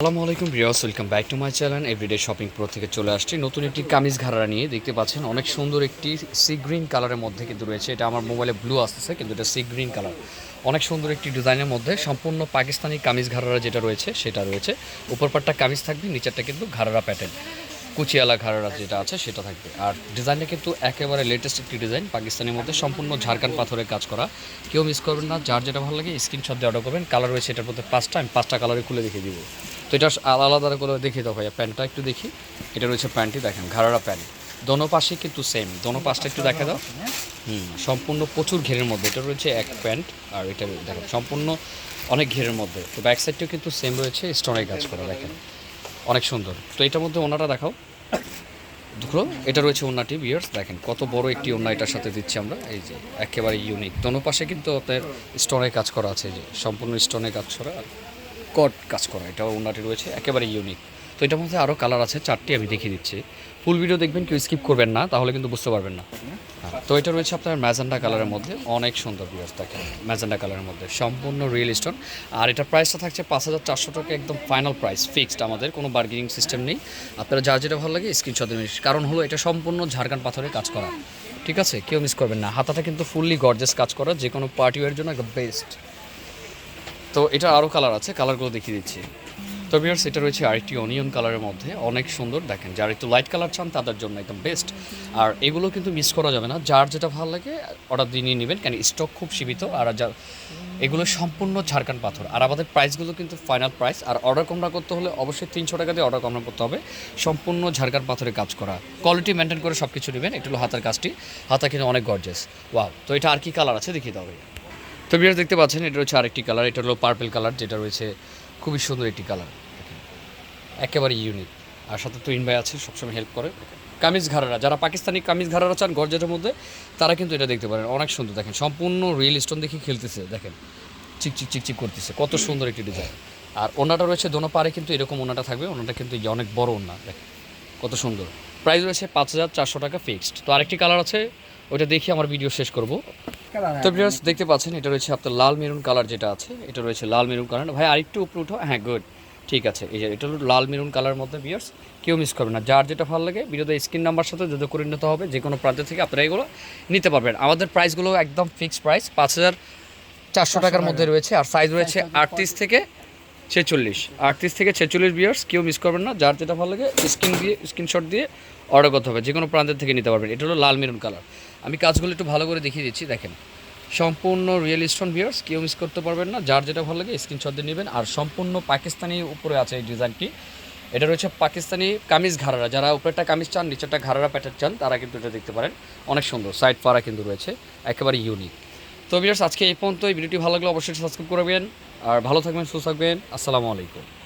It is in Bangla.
আসসালামু আলাইকুম Riyas welcome back to my channel. Everyday shopping pro থেকে চলে আসছি। নতুন একটি কামিজ ঘাড়া নিয়ে দেখতে পাচ্ছেন অনেক সুন্দর একটি সি গ্রিন কালারের মধ্যে কিন্তু রয়েছে। এটা আমার মোবাইলে ব্লু আসতেছে, কিন্তু এটা সি গ্রিন কালার। অনেক সুন্দর একটি ডিজাইনের মধ্যে সম্পূর্ণ পাকিস্তানি কামিজ ঘাড়ারা যেটা রয়েছে, সেটা রয়েছে। উপর পাটটা কামিজ থাকবে, নিচেরটা কিন্তু ঘাড়ারা প্যাটার্ন কুচিয়ালা ঘাড়ারা যেটা আছে সেটা থাকবে। আর ডিজাইনটা কিন্তু একেবারে লেটেস্ট একটি ডিজাইন। পাকিস্তানের মধ্যে সম্পূর্ণ ঝাড়খান পাথরের কাজ করা। কেউ মিস করবেন না, যার যেটা ভালো লাগে স্ক্রিনশট দিয়ে অর্ডার করবেন। কালার রয়েছে এটার মধ্যে পাঁচটা, আমি পাঁচটা কালারে খুলে দেখিয়ে দিব। তো এটা আলাদা করে দেখিয়ে দাও ভাইয়া, প্যান্টটা একটু দেখি। এটা রয়েছে প্যান্টটি দেখেন, ঘাড়ারা প্যান্ট। দোনো পাশে কিন্তু সেম দোনো পাশটা একটু দেখা দাও। হুম, সম্পূর্ণ প্রচুর ঘেরের মধ্যে। এটা রয়েছে এক প্যান্ট, আর এটা দেখেন, সম্পূর্ণ অনেক ঘেরের মধ্যে। তো ব্যাক সাইডটাও কিন্তু সেম রয়েছে স্টোনের কাজ করা, দেখেন। অনেক সুন্দর। তো এটার মধ্যে ওনারা দেখাও। ধরো এটা রয়েছে ওনাটি বিয়ার্স দেখেন, কত বড় একটি ওনা এটার সাথে দিচ্ছি আমরা। এই যে, একেবারে ইউনিক দোনো পাশে কিন্তু আপনার স্টোনের কাজ করা আছে যে, সম্পূর্ণ স্টোনের কাজ করা কট কাজ করা। এটা ওনাটি রয়েছে, একেবারে ইউনিক তো এটার মধ্যে আরও কালার আছে চারটি আমি দেখিয়ে দিচ্ছি। ফুল ভিডিও দেখবেন কেউ স্কিপ করবেন না তাহলে কিন্তু বুঝতে পারবেন না। হ্যাঁ, তো এটা রয়েছে আপনার ম্যাজেন্ডা কালারের মধ্যে অনেক সুন্দর বিয়ার্স দেখেন ম্যাজেন্ডা কালারের মধ্যে সম্পূর্ণ রিয়েল স্টোন আর এটার প্রাইসটা থাকছে পাঁচ হাজার চারশো টাকা একদম ফাইনাল প্রাইস ফিক্সড আমাদের কোনো বার্গেনিং সিস্টেম নেই। আপনারা যার যেটা ভালো লাগে স্ক্রিনশট দেবেন কারণ হলো এটা সম্পূর্ণ ঝাড়খান পাথরে কাজ করা। ঠিক আছে? কেউ মিস করবেন না। হাতাটা কিন্তু ফুললি গর্জেস কাজ করা যে কোনো পার্টি ওয়ার জন্য একদম বেস্ট তো এটা আরও কালার আছে কালারগুলো দেখিয়ে দিচ্ছি। তো বিয়ার্স এটা রয়েছে আরেকটি অনিয়ন কালারের মধ্যে। অনেক সুন্দর, দেখেন, যারা একটু লাইট কালার চান, তাদের জন্য একদম বেস্ট আর এগুলো কিন্তু মিস করা যাবে না। যার যেটা ভালো লাগে অর্ডার দিয়ে নিয়ে নেবেন, কেন স্টক খুব সীমিত, আর যা, এগুলো সম্পূর্ণ ঝাড়খান পাথর। আর আমাদের প্রাইসগুলো কিন্তু ফাইনাল প্রাইস আর অর্ডার কমরা করতে হলে অবশ্যই তিনশো টাকা দিয়ে অর্ডার কমরা করতে হবে। সম্পূর্ণ ঝাড়খান পাথরে কাজ করা। কোয়ালিটি মেনটেন করে সব কিছু নেবেন। একটু হাতার কাজটি। হাতা কিন্তু অনেক গর্জেস ওয়াও তো এটা আর কি কালার আছে? দেখিয়ে ভাইয়া। তো বিয়ার দেখতে পাচ্ছেন, এটা হচ্ছে আরেকটি কালার এটা হলো পার্পল কালার যেটা রয়েছে খুবই সুন্দর একটি কালার। একেবারে ইউনিক আর সাথে তুইন ভাই আছে, সবসময় হেল্প করে। কামিজ ঘাড়ারা, যারা পাকিস্তানি কামিজ ঘাড়ারা চান গর্জেটের মধ্যে, তারা কিন্তু এটা দেখতে পারেন। অনেক সুন্দর। দেখেন, সম্পূর্ণ রিয়েল স্টোন দেখে খেলতেছে। দেখেন, চিক চিক চিক চিক করতেছে। কত সুন্দর একটি ডিজাইন আর ওনাটা রয়েছে, দোনো পারে কিন্তু এরকম ওনাটা থাকবে। ওনাটা কিন্তু অনেক বড় ওনা, দেখেন, কত সুন্দর। প্রাইস রয়েছে পাঁচ হাজার চারশো টাকা ফিক্সড তো আরেকটি কালার আছে, ওইটা দেখি আমার ভিডিও শেষ করব। তো ভিউয়ার্স দেখতে পাচ্ছেন এটা রয়েছে আপনার লাল মেরুন কালার যেটা আছে এটা রয়েছে লাল মেরুন কালার ভাই আরেকটু উপরে উঠো। হ্যাঁ গুড ঠিক আছে এই যে এটা হলো লাল মেরুন কালার মধ্যে ভিউয়ার্স কেউ মিস করবে না। যার যেটা ভালো লাগে ভিডিওতে স্ক্রিন নাম্বার সাথে যদি করে নিতে হবে যে কোনো প্রান্ত থেকে আপনারা এগুলো নিতে পারবেন। আমাদের প্রাইসগুলো একদম ফিক্সড প্রাইস পাঁচ হাজার চারশো টাকার মধ্যে রয়েছে আর সাইজ রয়েছে আটত্রিশ থেকে ছেচল্লিশ। আটত্রিশ থেকে ছেচল্লিশ বিয়ার্স কেউ মিস করবেন না। যার যেটা ভালো লাগে স্ক্রিন দিয়ে স্ক্রিনশট দিয়ে অর্ডার করতে হবে যে কোনো প্রান্তের থেকে নিতে পারবেন। এটা হলো লাল মেরুন কালার। আমি কাজগুলো একটু ভালো করে দেখিয়ে দিচ্ছি, দেখেন। সম্পূর্ণ রিয়েল স্টোন বিয়ার্স কেউ মিস করতে পারবেন না। যার যেটা ভালো লাগে স্ক্রিনশট দিয়ে নেবেন। আর সম্পূর্ণ পাকিস্তানি উপরে আছে এই ডিজাইনটি। এটা রয়েছে পাকিস্তানি কামিজ ঘাড়ারা। যারা উপরেরটা কামিজ চান, নিচেরটা ঘাড়ারা প্যাটার্ন চান, তারা কিন্তু এটা দেখতে পারেন। অনেক সুন্দর। সাইড পাড়া কিন্তু রয়েছে। একেবারে ইউনিক তো বিয়ার্স আজকে এই পর্যন্ত এই ভিডিওটি ভালো লাগলে অবশ্যই সাবস্ক্রাইব করবেন আর ভালো থাকবেন, সুস্থ থাকবেন। আসসালামু আলাইকুম।